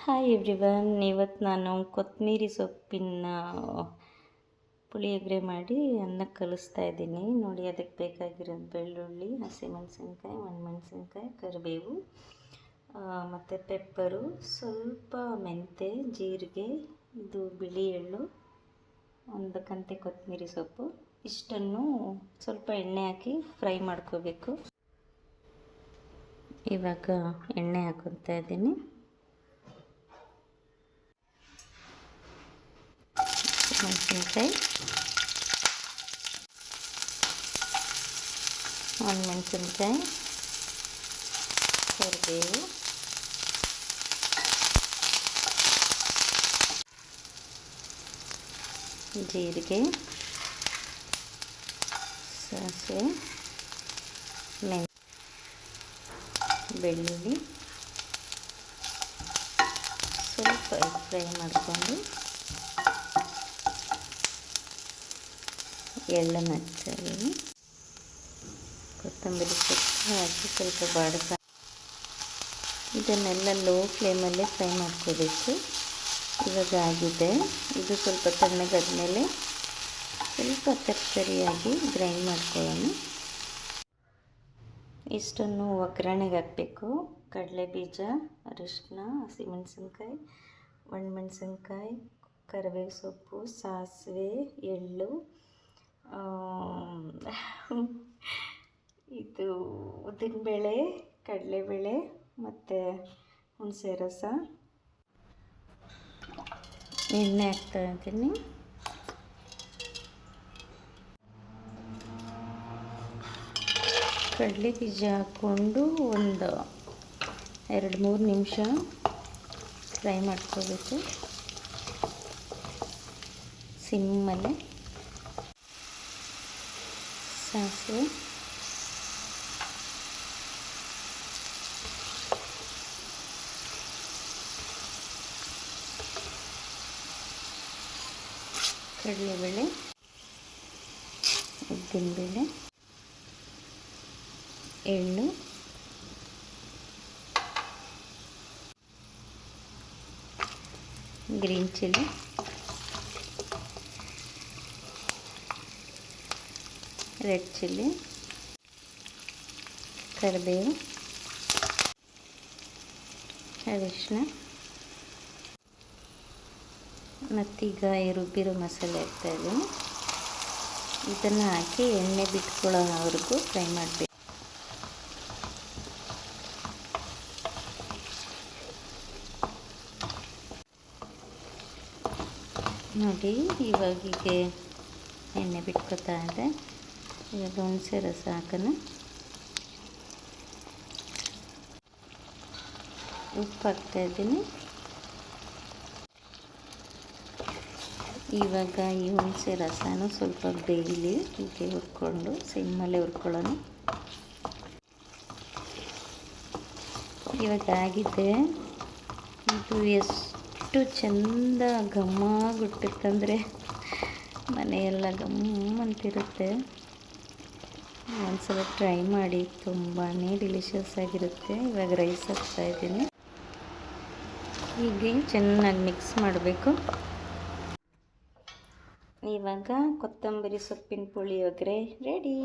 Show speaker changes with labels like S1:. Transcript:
S1: Hi everyone ಇವತ್ತು ನಾನು ಕೊತ್ತಂಬರಿ ಸೊಪ್ಪಿನ ಪುಳಿಯೋಗರೆ ಮಾಡಿ ಅನ್ನ ಕಲಿಸ್ತಾ ಇದ್ದೀನಿ. ನೋಡಿ, ಅದಕ್ಕೆ ಬೇಕಾಗಿರೋದು ಬೆಳ್ಳುಳ್ಳಿ ಹಸಿಮೆಣಸಿನ್ಕಾಯಿ ಒಣಮೆಣಸಿನ್ಕಾಯಿ, ಕರಿಬೇವು ಮತ್ತು ಪೆಪ್ಪರು ಸ್ವಲ್ಪ ಮೆಂತೆ, ಜೀರಿಗೆ, ಇದು ಬಿಳಿ ಎಳ್ಳು, ಒಂದು ಕಂತೆ ಕೊತ್ತಂಬರಿ ಸೊಪ್ಪು. ಇಷ್ಟನ್ನು ಸ್ವಲ್ಪ ಎಣ್ಣೆ ಹಾಕಿ ಫ್ರೈ ಮಾಡ್ಕೋಬೇಕು. ಇವಾಗ ಎಣ್ಣೆ ಹಾಕೊತಾ ಇದ್ದೀನಿ. ಮೆಣಸಿನ್ಕಾಯಿ ಒಂದು ಮೆಣಸಿನ್ಕಾಯಿ ಕರಿಬೇವು ಜೀರಿಗೆ ಸಾಸಿವೆ ಮೆಣ್ ಬೆಳ್ಳುಳ್ಳಿ ಸ್ವಲ್ಪ ಫ್ರೈ ಮಾಡಿಕೊಂಡು ಎಳ್ಳನ್ನು ಹಚ್ಚಾಗಿ ಕೊತ್ತಂಬರಿ ಸೊಪ್ಪು ಹಾಕಿ ಸ್ವಲ್ಪ ಬಾಡಿಸ ಇದನ್ನೆಲ್ಲ ಲೋ ಫ್ಲೇಮಲ್ಲೇ ಫ್ರೈ ಮಾಡ್ಕೋಬೇಕು. ಇವಾಗ ಆಗಿದೆ. ಇದು ಸ್ವಲ್ಪ ತಣ್ಣಗಾದ್ಮೇಲೆ ಸ್ವಲ್ಪ ತರಕಾರಿಯಾಗಿ ಗ್ರೈಂಡ್ ಮಾಡ್ಕೊಳ್ಳೋಣ. ಇಷ್ಟನ್ನು ಒಗ್ಗರಣೆಗೆ ಹಾಕಬೇಕು. ಕಡಲೆ ಬೀಜ ಅರಿಶಿನ ಹಸಿಮೆಣಸಿನ್ಕಾಯಿ, ಒಣಮೆಣಸಿನ್ಕಾಯಿ, ಕರಿಬೇವು ಸೊಪ್ಪು, ಸಾಸಿವೆ, ಎಳ್ಳು ಇದು ಉದ್ದಿನಬೇಳೆ, ಕಡಲೆಬೇಳೆ ಮತ್ತು ಹುಣಸೆ ರಸ. ಎಣ್ಣೆ ಹಾಕ್ತಾ ಇದ್ದೀನಿ ಕಡಲೆ ಬೀಜ ಹಾಕ್ಕೊಂಡು ಒಂದು ಎರಡು ಮೂರು ನಿಮಿಷ ಫ್ರೈ ಮಾಡ್ಕೋಬೇಕು. ಸಿಮ್ಮಲ್ಲೇ ಸಾಸಿವೆ ಕಡಲೆಬೇಳೆ ಉದ್ದಿನಬೇಳೆ ಎಳ್ಳು ಗ್ರೀನ್ ಚಿಲ್ಲಿ ರೆಡ್ ಚಿಲ್ಲಿ, ಕರಿಬೇವು ಅರಿಶಿನ ಮತ್ತೀಗ ಈ ರುಬ್ಬಿರೋ ಮಸಾಲೆ ಹಾಕ್ತಾಯಿದ್ದೀನಿ ಇದನ್ನು ಹಾಕಿ ಎಣ್ಣೆ ಬಿಟ್ಕೊಳ್ಳೋವರೆಗೂ ಫ್ರೈ ಮಾಡಬೇಕು. ನೋಡಿ ಇವಾಗೀಗೆ ಎಣ್ಣೆ ಬಿಟ್ಕೊತಾ ಇದೆ ಇವಾಗ ಹುಣಸೆ ರಸ ಹಾಕೋಣ. ಉಪ್ಪು ಹಾಕ್ತಾಯಿದ್ದೀನಿ ಇವಾಗ ಈ ಹುಣಸೆ ರಸನೂ ಸ್ವಲ್ಪ ಬೇಯಲಿ ಹೀಗೆ ಹುರ್ಕೊಂಡು ಸಿಮ್ಮಲ್ಲೇ ಹುರ್ಕೊಳ್ಳೋಣ. ಇವಾಗ ಆಗಿದೆ. ಇದು ಎಷ್ಟು ಚೆಂದ ಘಮ್ಮ ಹುಟ್ಟಿತ್ತಂದರೆ ಮನೆಯೆಲ್ಲ ಗಮ್ಮಂತಿರುತ್ತೆ ಒಂದ್ಸಲ ಟ್ರೈ ಮಾಡಿ ತುಂಬಾ ಡಿಲಿಷಿಯಸ್ ಆಗಿರುತ್ತೆ. ಇವಾಗ ರೈಸ್ ಹಾಕ್ತಾಯಿದ್ದೀನಿ ಹೀಗೆ ಚೆನ್ನಾಗಿ ಮಿಕ್ಸ್ ಮಾಡಬೇಕು. ಇವಾಗ ಕೊತ್ತಂಬರಿ ಸೊಪ್ಪಿನ ಪುಳಿಯೋಗರೆ ರೆಡಿ